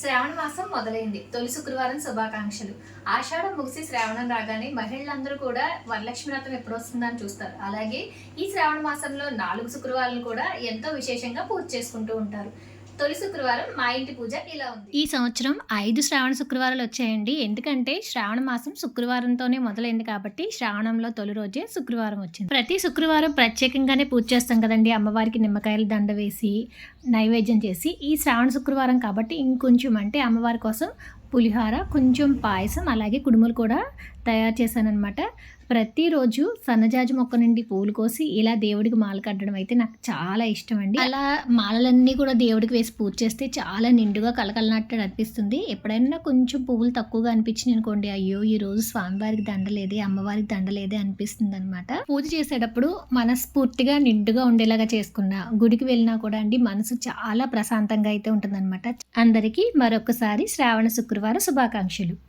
శ్రావణ మాసం మొదలైంది. తొలి శుక్రవారం శుభాకాంక్షలు. ఆషాఢం ముగిసి శ్రావణం రాగానే మహిళలందరూ కూడా వరలక్ష్మి వ్రతం ఎప్పుడు వస్తుందని చూస్తారు. అలాగే ఈ శ్రావణ మాసంలో నాలుగు శుక్రవారాలు కూడా ఎంతో విశేషంగా పూజ చేసుకుంటూ ఉంటారు. తొలి శుక్రవారం మా ఇంటి పూజ ఇలా ఉంది. ఈ సంవత్సరం ఐదు శ్రావణ శుక్రవారాలు వచ్చాయండి. ఎందుకంటే శ్రావణ మాసం శుక్రవారంతోనే మొదలైంది కాబట్టి శ్రావణంలో తొలి రోజే శుక్రవారం వచ్చింది. ప్రతి శుక్రవారం ప్రత్యేకంగానే పూజ చేస్తాం కదండి. అమ్మవారికి నిమ్మకాయలు దండ వేసి నైవేద్యం చేసి ఈ శ్రావణ శుక్రవారం కాబట్టి ఇంకొంచెం అంటే అమ్మవారి కోసం పులిహోర కొంచెం పాయసం అలాగే కుడుములు కూడా తయారు చేశానన్నమాట. ప్రతిరోజు సన్నజాజి మొక్క నుండి పూలు కోసి ఇలా దేవుడికి మాల కట్టడం అయితే నాకు చాలా ఇష్టం అండి అలా మాలలన్నీ కూడా దేవుడికి వేసి పూజ చేస్తే చాలా నిండుగా కలకలనట్టు అనిపిస్తుంది. ఎప్పుడైనా కొంచెం పువ్వులు తక్కువగా అనిపించింది అనుకోండి అయ్యో ఈ రోజు స్వామివారికి దండలేదే అమ్మవారికి దండలేదే అనిపిస్తుంది అనమాట పూజ చేసేటప్పుడు మనస్ఫూర్తిగా నిండుగా ఉండేలాగా చేసుకున్న గుడికి వెళ్ళినా కూడా అండి మనసు చాలా ప్రశాంతంగా అయితే ఉంటుందన్నమాట. అందరికీ మరొకసారి శ్రావణ శుక్రవారం శుభాకాంక్షలు.